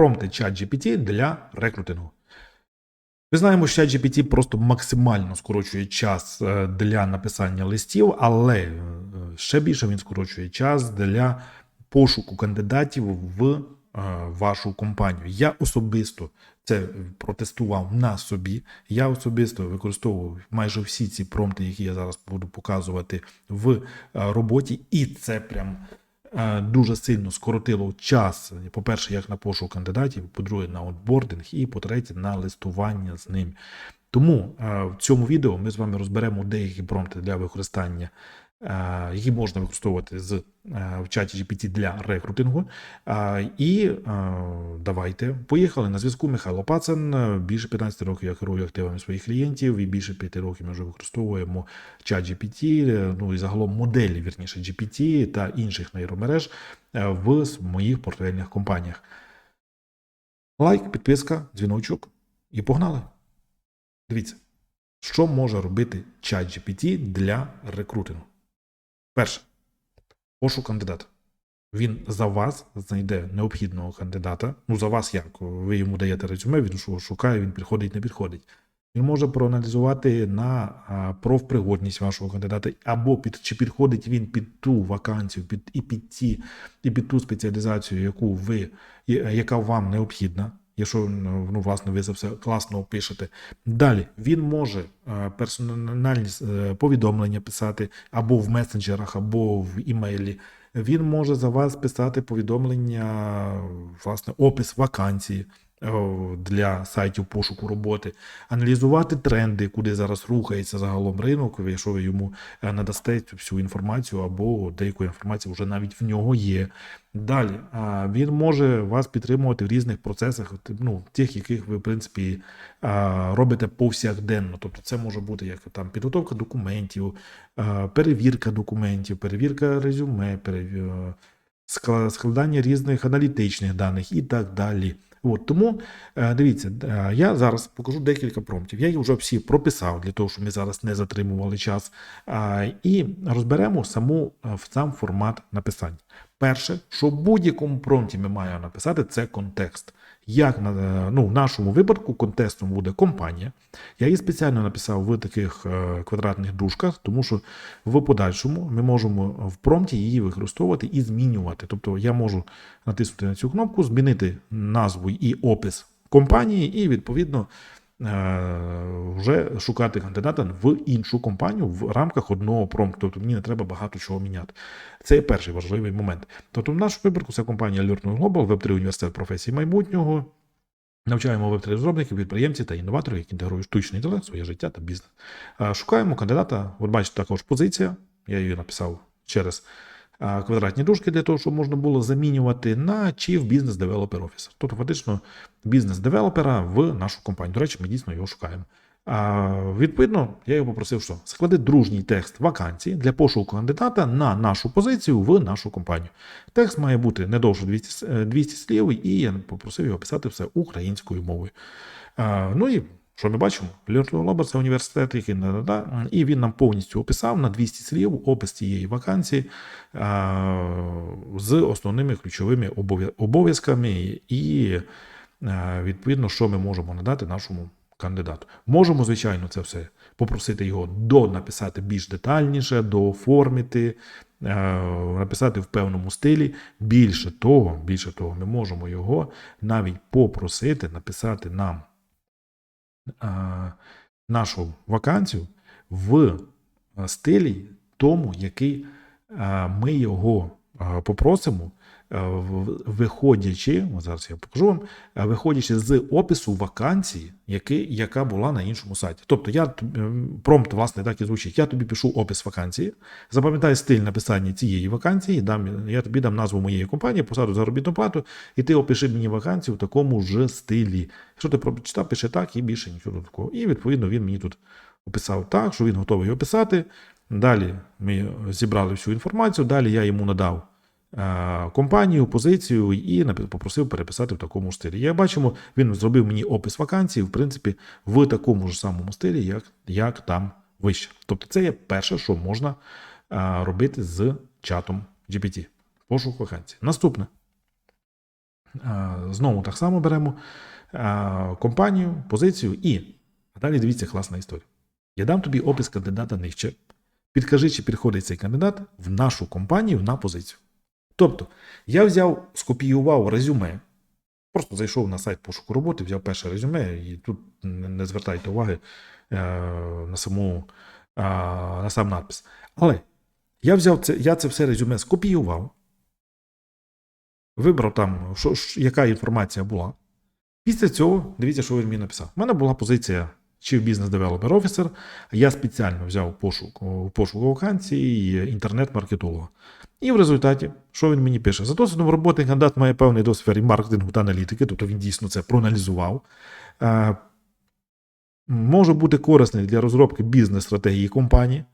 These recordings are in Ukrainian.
промпти ChatGPT для рекрутингу. Ми знаємо, що ChatGPT просто максимально скорочує час е, для написання листів, але е, ще більше він скорочує час для пошуку кандидатів в е, вашу компанію. Я особисто це протестував на собі. Я особисто використовував майже всі ці промпти, які я зараз буду показувати в роботі, і це прям дуже сильно скоротило час. По-перше, як на пошук кандидатів, по-друге, на онбординг, і по-третє, на листування з ним. Тому е, в цьому відео ми з вами розберемо деякі промпти для використання, е, які можна використовувати з, е, в чаті GPT для рекрутингу. Е, І давайте поїхали. На зв'язку Михайло Пацан. Більше 15 років я керую активами своїх клієнтів, і більше 5 років ми вже використовуємо чат GPT, ну і загалом моделі, вірніше, GPT та інших нейромереж в моїх портфельних компаніях. Лайк, підписка, дзвіночок і погнали. Дивіться, що може робити чат GPT для рекрутингу. Перше, пошук кандидата. Він за вас знайде необхідного кандидата. Ну, за вас як? Ви йому даєте резюме, він шукає, він підходить, не підходить. Він може проаналізувати на профпригодність вашого кандидата, або під, чи підходить він під ту вакансію, під, і під ті, і під ту спеціалізацію, яку ви, яка вам необхідна. Якщо ну, ну, власне ви це все класно опишете. Далі він може е, персональні е, повідомлення писати або в месенджерах, або в імейлі. Він може за вас писати повідомлення, власне, опис вакансії для сайтів пошуку роботи, аналізувати тренди, куди зараз рухається загалом ринок, якщо ви йому е, надасте всю інформацію, або деяку інформацію вже навіть в нього є. Далі він може вас підтримувати в різних процесах, ну, тих, яких ви, в принципі, робите повсякденно. Тобто, це може бути як там підготовка документів, перевірка документів, перевірка резюме, скла- складання різних аналітичних даних і так далі. От, тому е, дивіться, е, я зараз покажу декілька промптів. Я їх вже всі прописав для того, щоб ми зараз не затримували час. І розберемо саму е, сам формат написання. Перше, що в будь-якому промпті ми маємо написати, це контекст. Як е, ну, в нашому випадку контекстом буде компанія. Я її спеціально написав в таких е, квадратних дужках, тому що в подальшому ми можемо в промпті її використовувати і змінювати. Тобто я можу натиснути на цю кнопку, змінити назву і опис компанії, і відповідно вже шукати кандидата в іншу компанію в рамках одного промпту. Тобто мені не треба багато чого міняти. Це є перший важливий момент. Тобто, в нашому випадку це компанія Learn Global, Web3 університет професії майбутнього. Навчаємо веб 3 розробників, підприємців та інноваторів, які інтегрують штучний інтелект, своє життя та бізнес. Шукаємо кандидата. От бачите, також позиція. Я її написав через квадратні дужки для того, щоб можна було замінювати на Chief Business Developer Officer. Тобто, фактично, бізнес-девелопера в нашу компанію. До речі, ми дійсно його шукаємо. А, відповідно, я його попросив, що склади дружній текст вакансії для пошуку кандидата на нашу позицію в нашу компанію. Текст має бути не довше 200, е, 200 слів, і я попросив його писати все українською мовою. А, ну і що ми бачимо? Global – це університет, який да-да-да, і він нам повністю описав на 200 слів опис цієї вакансії з основними ключовими обов'язками і відповідно, що ми можемо надати нашому кандидату. Можемо, звичайно, це все попросити його до написати більш детальніше, дооформити, написати в певному стилі. Більше того, більше того, ми можемо його навіть попросити написати нам нашу вакансію в е, стилі тому, який ми його попросимо, виходячи, зараз я покажу вам, е, виходячи з опису вакансії, який, яка була на іншому сайті. Тобто я ем, промпт, власне, так і звучить. Я тобі пишу опис вакансії, запам'ятай стиль написання цієї вакансії, дам, я тобі дам назву моєї компанії, посаду заробітну плату, і ти опиши мені вакансію в такому ж стилі. Якщо ти прочитав, пиши так і більше нічого такого. І відповідно він мені тут описав так, що він готовий описати. Далі ми зібрали всю інформацію, далі я йому надав е, компанію, позицію і попросив переписати в такому ж стилі. Як бачимо, він зробив мені опис вакансії, в принципі, в такому ж самому стилі, як, як там вище. Тобто, це є перше, що можна е, робити з чатом GPT. Пошук вакансій. Наступне. Е, Знову так само беремо е, компанію, позицію і а далі дивіться класна історія. Я дам тобі опис кандидата нижче. Підкажи, чи підходить цей кандидат в нашу компанію на позицію. Тобто, я взяв, скопіював резюме, просто зайшов на сайт пошуку роботи, взяв перше резюме, і тут не звертайте уваги е, на саму е, на сам надпис. Але я взяв це, я це все резюме скопіював, вибрав там, що- яка інформація була. Після цього, дивіться, що він мені написав. У мене була позиція Chief Business Developer Officer. Я спеціально взяв пошук, пошук вакансії інтернет-маркетолога. І в результаті, що він мені пише? За досвідом роботи кандидат має певний досвід сфері маркетингу та аналітики, тобто він дійсно це проаналізував. Е, може бути корисний для розробки бізнес-стратегії компанії.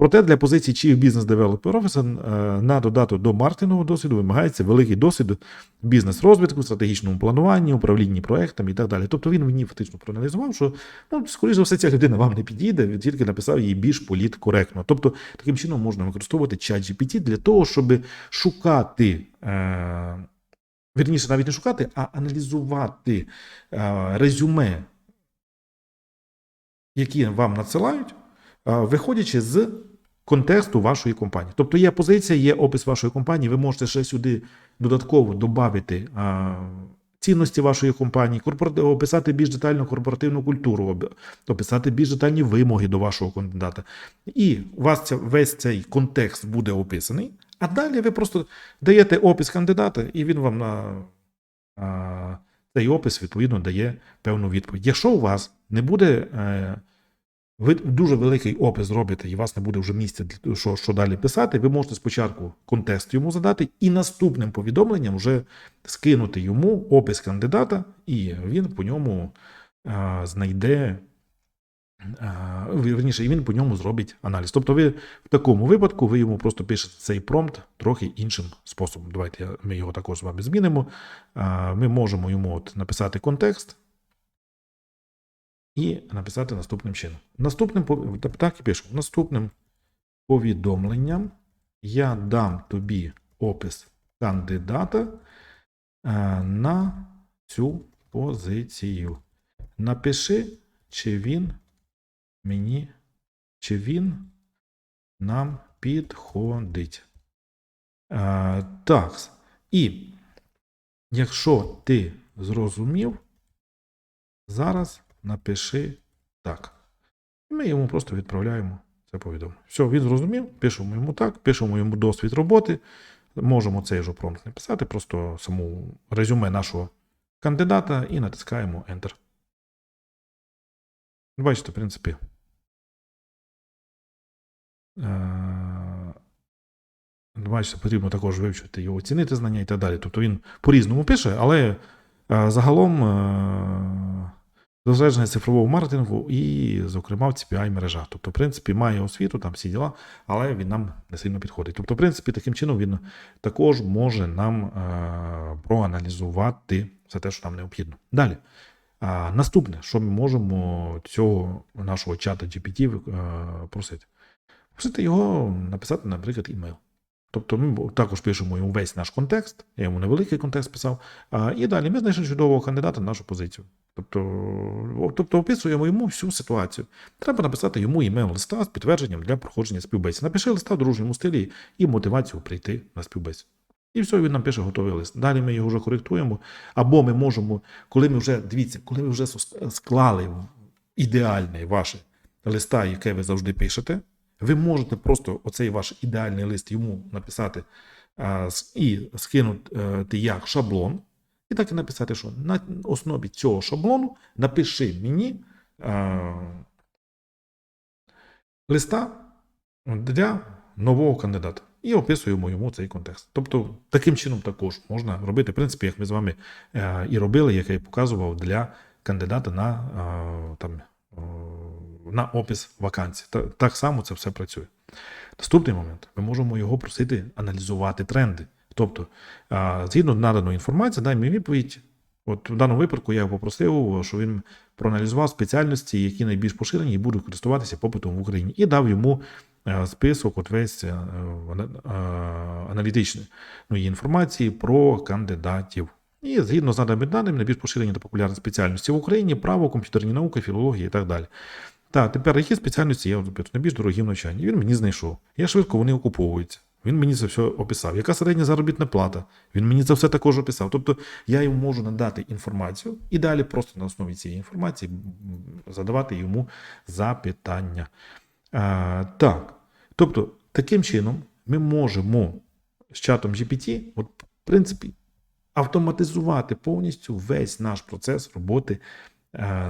Проте для позиції Chief Business Developer Officer е, на додаток до маркетингового досвіду вимагається великий досвід бізнес-розвитку, стратегічному плануванні, управлінні проектами і так далі. Тобто він мені фактично проаналізував, що ну, скоріш за все, ця людина вам не підійде, тільки написав її більш політкоректно. Тобто, таким чином можна використовувати чат GPT для того, щоб шукати. Е- Вірніше, навіть не шукати, а аналізувати е, резюме, які вам надсилають, виходячи з контексту вашої компанії. Тобто є позиція, є опис вашої компанії, ви можете ще сюди додатково додати цінності вашої компанії, описати більш детально корпоративну культуру, описати більш детальні вимоги до вашого кандидата. І у вас ця, весь цей контекст буде описаний, а далі ви просто даєте опис кандидата, і він вам на цей опис відповідно дає певну відповідь. Якщо у вас не буде. Ви дуже великий опис зробите, і у вас не буде вже місця, для що, що далі писати. Ви можете спочатку контекст йому задати, і наступним повідомленням вже скинути йому опис кандидата, і він по ньому а, знайде. а, Вірніше, і він по ньому зробить аналіз. Тобто, ви в такому випадку ви йому просто пишете цей промпт трохи іншим способом. Давайте ми його також з вами змінимо. Ми можемо йому от написати контекст і написати наступним чином. Наступним так- і пишу. Наступним повідомленням я дам тобі опис кандидата е, на цю позицію. Напиши, чи він мені, чи він нам підходить. Е, так. І якщо ти зрозумів, зараз напиши так. І ми йому просто відправляємо це повідомлення. Все, він зрозумів, пишемо йому так, пишемо йому досвід роботи. Можемо цей же промпт написати, просто саму резюме нашого кандидата і натискаємо Enter. Бачите, в принципі. е, Бачите, потрібно також вивчити його оцінити знання і так далі. Тобто він по-різному пише, але е, загалом е, цифрового маркетингу і, зокрема, в CPI мережах. Тобто, в принципі, має освіту, там всі діла, але він нам не сильно підходить. Тобто, в принципі, таким чином він також може нам е, проаналізувати все те, що нам необхідно. Далі. А, наступне, що ми можемо цього нашого чата GPT е, просити? Просити його написати, наприклад, імейл. Тобто ми також пишемо йому весь наш контекст, я йому невеликий контекст писав, а, і далі ми знайшли чудового кандидата на нашу позицію. Тобто, тобто описуємо йому всю ситуацію. Треба написати йому імейл листа з підтвердженням для проходження співбесід. Напиши листа в дружньому стилі і мотивацію прийти на співбесіду. І все, він нам пише готовий лист. Далі ми його вже коректуємо. Або ми можемо, коли ми вже, дивіться, коли ви вже склали ідеальне ваше листа, яке ви завжди пишете, ви можете просто оцей ваш ідеальний лист йому написати і скинути як шаблон, і так і написати, що на основі цього шаблону напиши мені листа для нового кандидата. І описуємо йому цей контекст. Тобто, таким чином також можна робити, в принципі, як ми з вами е, і робили, як я і показував для кандидата на, е, там, е, на опис вакансій. Та- Так само це все працює. Наступний момент ми можемо його просити аналізувати тренди. Тобто, згідно наданої інформації, дай мені відповідь. От в даному випадку я його попросив, що він проаналізував спеціальності, які найбільш поширені і будуть користуватися попитом в Україні, і дав йому е, список, от весь е, е, аналітичної інформації про кандидатів. І згідно з наданими даними, найбільш поширені та популярні спеціальності в Україні право, комп'ютерні науки, філологія і так далі. Так, тепер які спеціальності я найбільш дорогі в навчанні. Він мені знайшов. Я швидко вони окуповуються. Він мені це все описав. Яка середня заробітна плата? Він мені це все також описав. Тобто я йому можу надати інформацію і далі просто на основі цієї інформації задавати йому запитання. А, так. Тобто, таким чином ми можемо з чатом GPT, от, в принципі, автоматизувати повністю весь наш процес роботи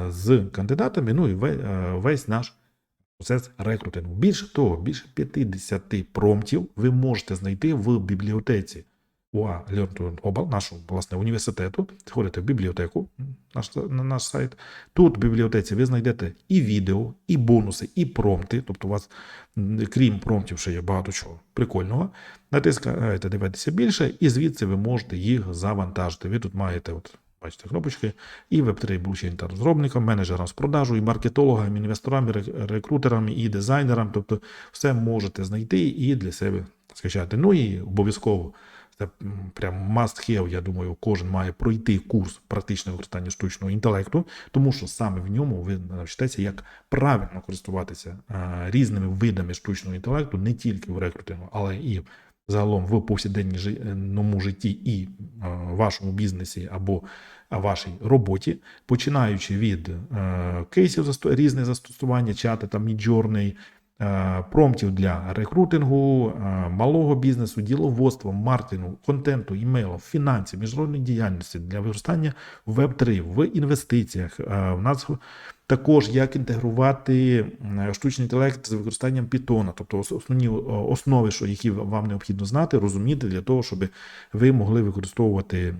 з кандидатами, ну і е, весь наш процес рекрутингу. Більше того, більше 50 промптів ви можете знайти в бібліотеці УА Global, нашого власне університету. Заходите в бібліотеку, наш, на наш сайт. Тут в бібліотеці ви знайдете і відео, і бонуси, і промпти. Тобто, у вас, крім промптів, ще є багато чого прикольного. Натискаєте дивитися більше, і звідси ви можете їх завантажити. Ви тут маєте, от, бачите, кнопочки, і веб-3 блокчейн та розробникам, менеджерам з продажу, і маркетологам, інвесторам, і і дизайнерам. Тобто, все можете знайти і для себе скачати. Ну і обов'язково. Це прям must have, я думаю, кожен має пройти курс практичного використання штучного інтелекту, тому що саме в ньому ви навчитеся, як правильно користуватися е, різними видами штучного інтелекту, не тільки в рекрутингу, але і загалом в повсякденному житті і е, вашому бізнесі або е, вашій роботі, починаючи від е, кейсів різних застосування, чати там Midjourney, е, промптів для рекрутингу, е, малого бізнесу, діловодства, маркетингу, контенту, імейлу, фінансів, міжнародної діяльності для використання в Web3, в інвестиціях. Е, В нас також як інтегрувати штучний інтелект з використанням Python, тобто основні основи, що які вам необхідно знати, розуміти для того, щоб ви могли використовувати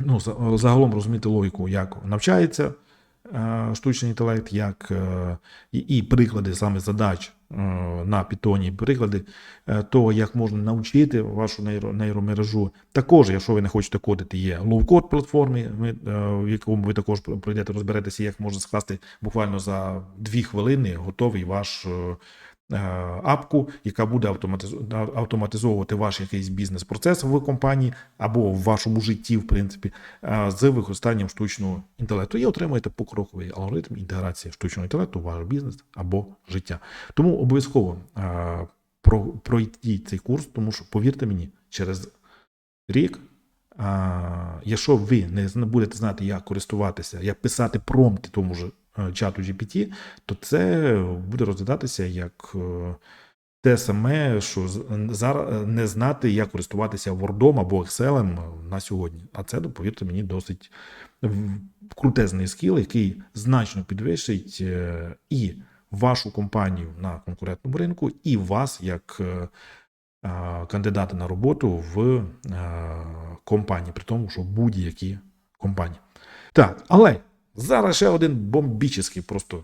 ну, загалом розуміти логіку, як навчається штучний інтелект, як е, і, приклади саме задач е, на Python, приклади е, того, як можна навчити вашу нейромережу. Також, якщо ви не хочете кодити, є лоу-код платформи, е, в якому ви також пройдете, розберетеся, як можна скласти буквально за дві хвилини готовий ваш. Е, Апку, яка буде автоматизовувати ваш якийсь бізнес-процес в компанії або в вашому житті, в принципі, е, з використанням штучного інтелекту. І отримуєте покроковий алгоритм інтеграції штучного інтелекту в ваш бізнес або життя. Тому обов'язково е, про, пройдіть цей курс, тому що, повірте мені, через рік, якщо ви не будете знати, як користуватися, як писати промпти тому ж чату GPT, то це буде розглядатися як е, те саме, що зараз не знати, як користуватися Word або Excel на сьогодні. А це, повірте мені, досить крутезний скіл, який значно підвищить е, і вашу компанію на конкурентному ринку, і вас як е, е, кандидата на роботу в е, компанії, при тому, що будь-які компанії. Так, але зараз ще один бомбічний просто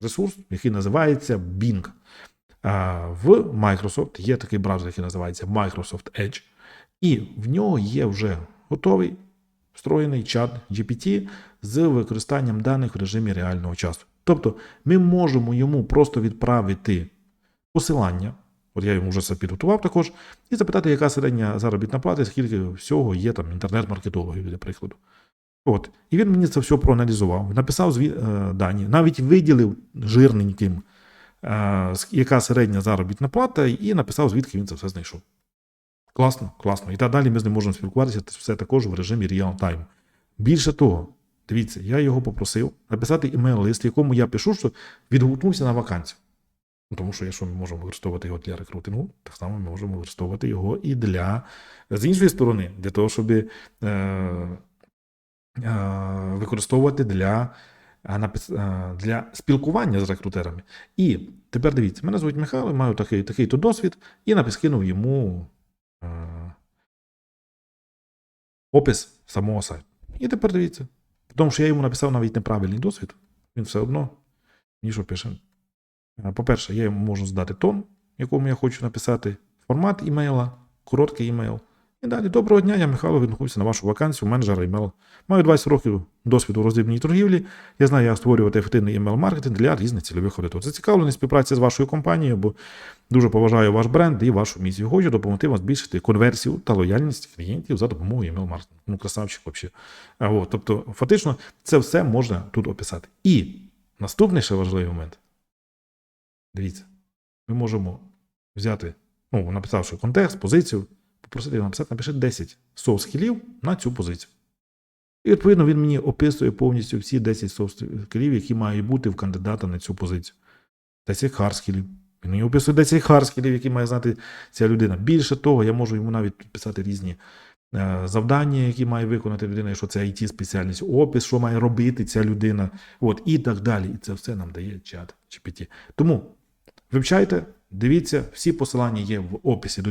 ресурс, який називається Bing. В Microsoft є такий браузер, який називається Microsoft Edge, і в нього є вже готовий встроєний чат GPT з використанням даних в режимі реального часу. Тобто ми можемо йому просто відправити посилання. От я йому вже це підготував також, і запитати, яка середня заробітна плата, скільки всього є там інтернет-маркетологів, для прикладу. От. І він мені це все проаналізував, написав е, дані, навіть виділив жирненьким, е, яка середня заробітна плата, і написав, звідки він це все знайшов. Класно, класно. І так далі ми з ним можемо спілкуватися все також в режимі реал-тайм. Більше того, дивіться, я його попросив написати імейл-лист, якому я пишу, що відгукнувся на вакансію. Ну, Тому що якщо ми можемо використовувати його для рекрутингу, так само ми можемо використовувати його і для з іншої сторони, для того, щоб е, використовувати для, е, е, для спілкування з рекрутерами. І тепер дивіться, мене звуть Михайло, маю такий, такий-то досвід, і напискинув йому е, опис самого сайту. І тепер дивіться. Тому що я йому написав навіть неправильний досвід, він все одно мені що пише. Е, По-перше, я йому можу здати тон, якому я хочу написати, формат імейла, короткий імейл. І далі, доброго дня, я Михайло відгукнувся на вашу вакансію менеджера імейл. Маю 20 років досвіду у роздрібній торгівлі. Я знаю, як створювати ефективний email-маркетинг для різних цільових аудиторій. Зацікавлений співпраці з вашою компанією, бо дуже поважаю ваш бренд і вашу місію. Хочу допомогти вам збільшити конверсію та лояльність клієнтів за допомогою email-маркетингу. Ну, красавчик взагалі. От, тобто, фактично, це все можна тут описати. І наступний ще важливий момент. Дивіться, ми можемо взяти, ну, написавши контекст, позицію, попросити його написати, напиши 10 софт-скілів на цю позицію. І відповідно він мені описує повністю всі 10 софт-скілів, які мають бути в кандидата на цю позицію. 10 хардскілів. Він мені описує 10 хардскілів, які має знати ця людина. Більше того, я можу йому навіть підписати різні е, завдання, які має виконати людина, якщо це it спеціальність опис, що має робити ця людина, от, і так далі. І це все нам дає чат GPT. Тому вивчайте, дивіться, всі посилання є в описі до